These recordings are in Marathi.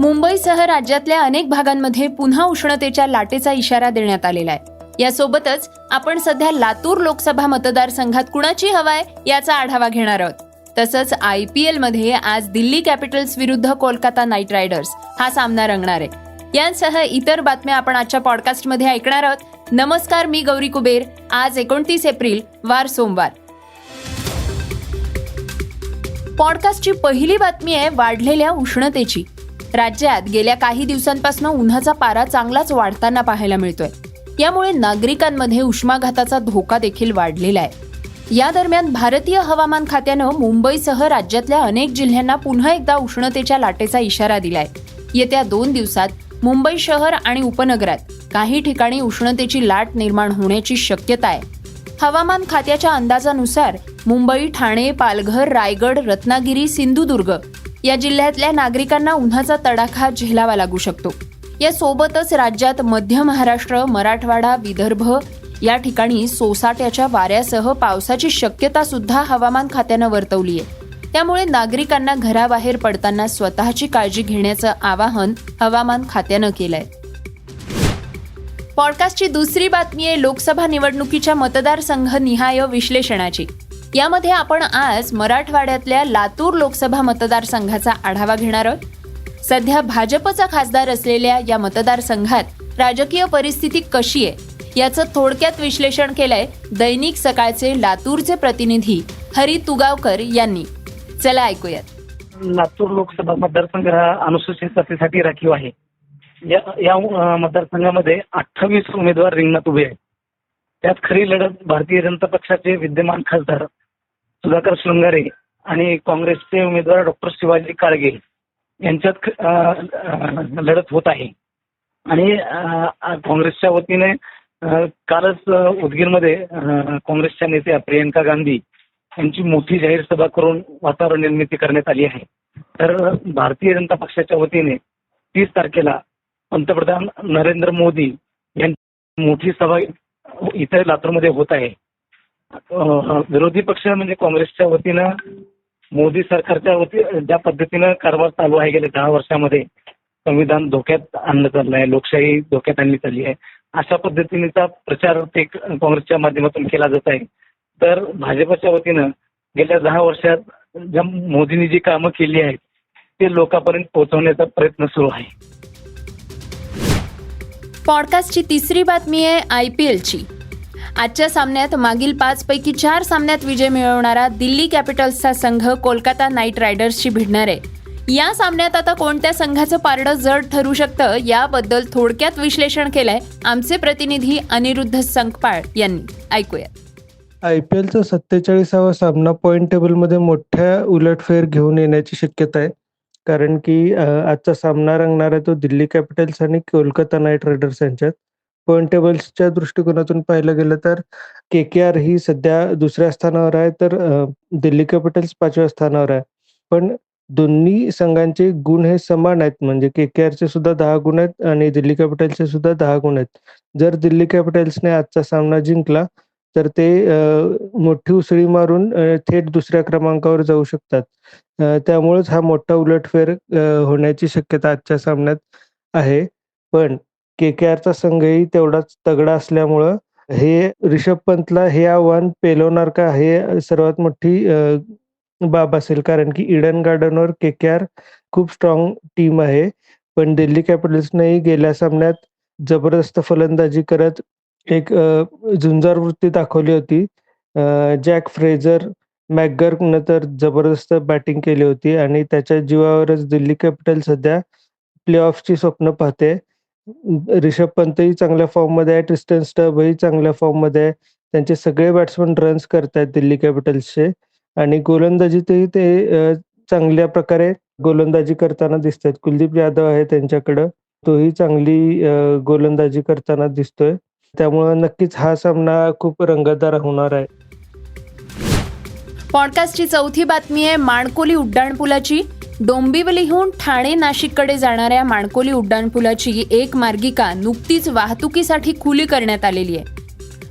मुंबईसह राज्यातल्या अनेक भागांमध्ये पुन्हा उष्णतेच्या लाटेचा इशारा देण्यात आलेला आहे. यासोबतच आपण सध्या लातूर लोकसभा मतदारसंघात कुणाची हवाय याचा आढावा घेणार आहोत. तसंच आय पी एलमध्ये आज दिल्ली कॅपिटल्स विरुद्ध कोलकाता नाईट रायडर्स हा सामना रंगणार आहे. यांसह इतर बातम्या आपण आजच्या पॉडकास्टमध्ये ऐकणार आहोत. नमस्कार मी गौरी कुबेर. आज एकोणतीस एप्रिल वार सोमवार. पॉडकास्टची पहिली बातमी आहे वाढलेल्या उष्णतेची. राज्यात गेल्या काही दिवसांपासून उन्हाचा पारा चांगलाच वाढताना पाहायला मिळतोय. यामुळे नागरिकांमध्ये उष्माघाताचा धोका देखील वाढलेला आहे. या दरम्यान भारतीय हवामान खात्यानं मुंबईसह राज्यातल्या अनेक जिल्ह्यांना पुन्हा एकदा उष्णतेच्या लाटेचा इशारा दिलाय. येत्या दोन दिवसात मुंबई शहर आणि उपनगरात काही ठिकाणी उष्णतेची लाट निर्माण होण्याची शक्यता आहे. हवामान खात्याच्या अंदाजानुसार मुंबई ठाणे पालघर रायगड रत्नागिरी सिंधुदुर्ग या जिल्ह्यातल्या नागरिकांना उन्हाचा तडाखा झेलावा लागू शकतो. यासोबतच राज्यात मध्य महाराष्ट्र मराठवाडा विदर्भ या ठिकाणी सोसाट्याच्या वाऱ्यासह पावसाची शक्यता सुद्धा हवामान खात्यानं वर्तवली आहे. त्यामुळे नागरिकांना घराबाहेर पडताना स्वतःची काळजी घेण्याचं आवाहन हवामान खात्यानं केलंय. पॉडकास्टची दुसरी बातमी आहे लोकसभा निवडणुकीच्या मतदारसंघ निहाय विश्लेषणाची. यामध्ये आपण आज मराठवाड्यातल्या लातूर लोकसभा मतदारसंघाचा आढावा घेणार आहोत. सध्या भाजपचा खासदार असलेल्या या मतदारसंघात राजकीय परिस्थिती कशी आहे याचं थोडक्यात विश्लेषण केलंय दैनिक सकाळचे लातूरचे प्रतिनिधी हरी तुगावकर यांनी. चला ऐकूयात. लातूर लोकसभा मतदारसंघ हा अनुसूचित जातीसाठी राखीव आहे. या या मतदारसंघामध्ये अठ्ठावीस उमेदवार रिंगणात उभे आहेत. त्यात खरी लढत भारतीय जनता पक्षाचे विद्यमान खासदार सुधाकर शृंगारे आणि काँग्रेसचे उमेदवार डॉक्टर शिवाजी काळगे यांच्यात लढत होत आहे. आणि काँग्रेसच्या वतीने कालच उदगीरमध्ये अं, काँग्रेसच्या नेत्या प्रियंका गांधी यांची मोठी जाहीर सभा करून वातावरण निर्मिती करण्यात आली आहे. तर भारतीय जनता पक्षाच्या वतीने तीस तारखेला पंतप्रधान नरेंद्र मोदी यांची मोठी सभा इथे लातूरमध्ये होत आहे. विरोधी पक्ष म्हणजे काँग्रेसच्या वतीनं मोदी सरकारच्या वती ज्या पद्धतीनं कारभार चालू आहे गेल्या दहा वर्षामध्ये संविधान धोक्यात आणलं चाललं आहे लोकशाही धोक्यात आणली चालली आहे अशा पद्धतीनेचा प्रचार ते काँग्रेसच्या माध्यमातून केला जात आहे. तर भाजपच्या वतीनं गेल्या दहा वर्षात ज्या मोदींनी जी कामं केली आहेत ते लोकांपर्यंत पोहोचवण्याचा प्रयत्न सुरू आहे. पॉडकास्टची तिसरी बातमी आहे आय पी एलची. आजच्या सामन्यात मागील पाच पैकी चार सामन्यात विजय मिळवणारा दिल्ली कॅपिटल्सचा संघ कोलकाता नाईट रायडर्सशी भिडणार आहे. या सामन्यात आता कोणत्या संघाचं पारडं जड ठरू शकतं याबद्दल थोडक्यात विश्लेषण केलंय आमचे प्रतिनिधी अनिरुद्ध संकपाळ यांनी. ऐकूया आय पी एलचा सत्तेचाळीसावा सामना पॉईंट टेबलमध्ये मोठ्या उलटफेर घेऊन येण्याची शक्यता आहे. कारण की आजचा सामना रंगणार आहे तो दिल्ली कॅपिटल्स आणि कोलकाता नाईट रायडर्स यांच्यात. पॉईंट टेबल्सच्या दृष्टिकोनातून पाहिलं गेलं तर के के आर ही सध्या दुसऱ्या स्थानावर आहे तर दिल्ली कॅपिटल्स पाचव्या स्थानावर आहे. पण दोन्ही संघांचे गुण हे समान आहेत म्हणजे के के आरचे सुद्धा दहा गुण आहेत आणि दिल्ली कॅपिटल्सचे सुद्धा दहा गुण आहेत. जर दिल्ली कॅपिटल्सने आजचा सामना जिंकला तर ते मोठी उसळी मारून थेट दुसऱ्या क्रमांकावर जाऊ शकतात. त्यामुळेच हा मोठा उलटफेर होण्याची शक्यता आजच्या सामन्यात आहे. पण के के आरचा संघही तेवढाच तगडा असल्यामुळं हे रिषभ पंतला हे आव्हान पेलवणार का हे सर्वात मोठी बाब असेल. कारण की इडन गार्डनवर के के आर खूप स्ट्रॉंग टीम आहे. पण दिल्ली कॅपिटल्सनेही गेल्या सामन्यात जबरदस्त फलंदाजी करत एक झुंजार वृत्ती दाखवली होती. जॅक फ्रेझर मॅगर्कनं तर जबरदस्त बॅटिंग केली होती. आणि त्याच्या जीवावरच दिल्ली कॅपिटल सध्या प्ले ऑफची स्वप्न पाहते. रिषभ पंतही चांगल्या फॉर्ममध्ये आहे ट्रिस्टन स्टबही चांगल्या फॉर्ममध्ये आहे. त्यांचे सगळे बॅट्समन रन्स करतायत दिल्ली कॅपिटल्सचे आणि गोलंदाजीतही ते चांगल्या प्रकारे गोलंदाजी करताना दिसतायत. कुलदीप यादव आहे त्यांच्याकडं. तोही चांगली गोलंदाजी करताना दिसतोय. त्यामुळं नक्कीच हा सामना खूप रंगतदार होणार आहे. पॉडकास्टची चौथी बातमी आहे माणकोली उड्डाणपुलाची डोंबिवलीहून ठाणे नाशिककडे जाणाऱ्या माणकोली उड्डाणपुलाची एक मार्गिका नुकतीच वाहतुकीसाठी खुली करण्यात आलेली आहे.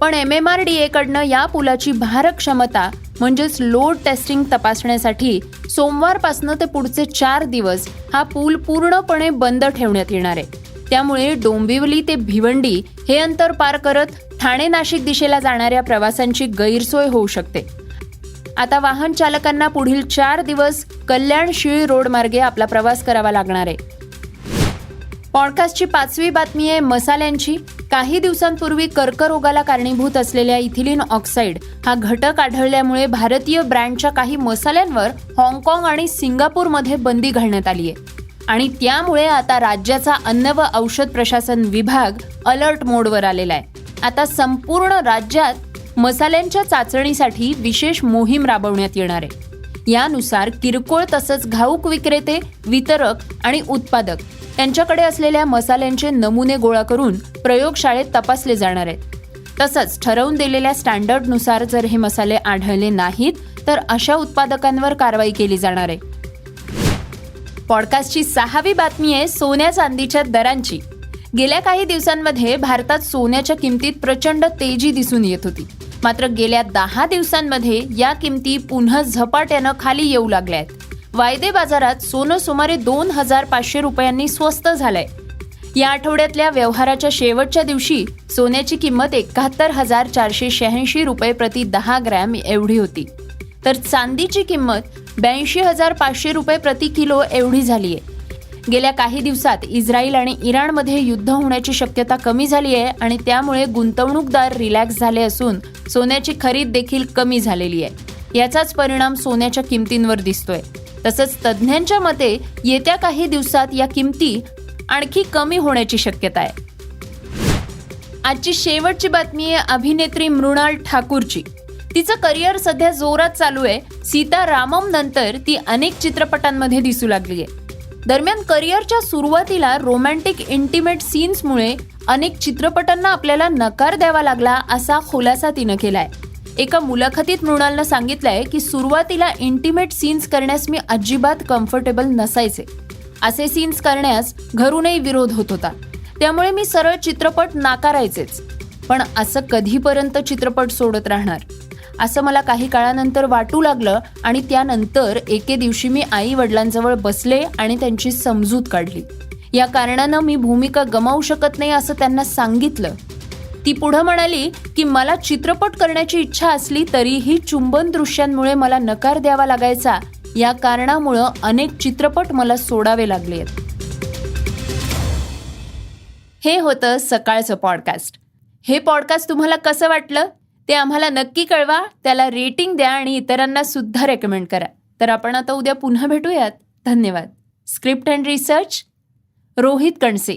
पण एम एम आर डी एकडनं या पुलाची भारक्षमता म्हणजेच लोड टेस्टिंग तपासण्यासाठी सोमवारपासनं ते पुढचे चार दिवस हा पूल पूर्णपणे बंद ठेवण्यात येणार आहे. त्यामुळे डोंबिवली ते भिवंडी हे अंतर पार करत ठाणे नाशिक दिशेला जाणाऱ्या प्रवाशांची गैरसोय होऊ शकते. आता वाहन चालकांना पुढील चार दिवस कल्याण शिळी रोड मार्गे आपला प्रवास करावा लागणार आहे. पॉडकास्टची पाचवी बातमी आहे मसाल्यांची. काही दिवसांपूर्वी कर्करोगाला कारणीभूत असलेल्या इथिलिन ऑक्साईड हा घटक आढळल्यामुळे भारतीय ब्रँडच्या काही मसाल्यांवर हाँगकाँग आणि सिंगापूरमध्ये बंदी घालण्यात आली आहे. आणि त्यामुळे आता राज्याचा अन्न व औषध प्रशासन विभाग अलर्ट मोडवर आलेला आहे. आता संपूर्ण राज्यात मसाल्यांच्या चाचणीसाठी विशेष मोहीम राबवण्यात येणार आहे. यानुसार किरकोळ तसंच घाऊक विक्रेते वितरक आणि उत्पादक यांच्याकडे असलेल्या मसाल्यांचे नमुने गोळा करून प्रयोगशाळेत तपासले जाणार आहेत. तसंच ठरवून दिलेल्या स्टँडर्डनुसार जर हे मसाले आढळले नाहीत तर अशा उत्पादकांवर कारवाई केली जाणार आहे. पॉडकास्टची सहावी बातमी आहे सोन्या चांदीच्या दरांची. गेल्या काही दिवसांमध्ये भारतात सोन्याच्या किमतीत प्रचंड तेजी दिसून येत होती. मात्र गेल्या दहा दिवसांमध्ये या किमती पुन्हा झपाट्यानं खाली येऊ लागल्या आहेत वायदे बाजारात सोनं सुमारे दोन हजार पाचशे रुपयांनी स्वस्त झालंय. या आठवड्यातल्या व्यवहाराच्या शेवटच्या दिवशी सोन्याची किंमत एकाहत्तर हजार चारशे शहाऐंशी रुपये प्रति दहा ग्रॅम एवढी होती. तर चांदीची किंमत ब्याऐंशी हजार पाचशे रुपये प्रति किलो एवढी झाली आहे गेल्या काही दिवसात इस्रायल आणि इराणमध्ये युद्ध होण्याची शक्यता कमी झाली आहे आणि त्यामुळे गुंतवणूकदार रिलॅक्स झाले असून सोन्याची खरीद देखील कमी झालेली आहे. याचाच परिणाम सोन्याच्या किमतींवर दिसतोय. तसंच तज्ज्ञांच्या मते येत्या काही दिवसात या किमती आणखी कमी होण्याची शक्यता आहे. आजची शेवटची बातमी आहे अभिनेत्री मृणाल ठाकूरची. तिचं करिअर सध्या जोरात चालू आहे. सीता रामम नंतर ती अनेक चित्रपटांमध्ये दिसू लागली आहे. दरम्यान करिअरच्या सुरुवातीला रोमॅन्टिक इंटिमेट सीन्समुळे अनेक चित्रपटांना आपल्याला नकार द्यावा लागला असा खुलासा तिनं केलाय. एका मुलाखतीत मृणालनं सांगितलंय की सुरुवातीला इंटिमेट सीन्स करण्यास मी अजिबात कम्फर्टेबल नसायचे. असे सीन्स करण्यास घरूनही विरोध होत होता. त्यामुळे मी सरळ चित्रपट नाकारायचेच. पण असं कधीपर्यंत चित्रपट सोडत राहणार? असं मला काही काळानंतर वाटू लागलं आणि त्यानंतर एके दिवशी मी आई वडिलांजवळ बसले आणि त्यांची समजूत काढली. या कारणानं मी भूमिका गमावू शकत नाही असं त्यांना सांगितलं. ती पुढं म्हणाली की मला चित्रपट करण्याची इच्छा असली तरीही चुंबन दृश्यांमुळे मला नकार द्यावा लागायचा. या कारणामुळं अनेक चित्रपट मला सोडावे लागले हे होतं सकाळचं पॉडकास्ट. हे पॉडकास्ट तुम्हाला कसं वाटलं? ते आम्हाला नक्की कळवा त्याला रेटिंग द्या आणि इतरांना सुद्धा रेकमेंड करा. तर आपण आता उद्या पुन्हा भेटूयात. धन्यवाद. Script and research Rohit Kanse.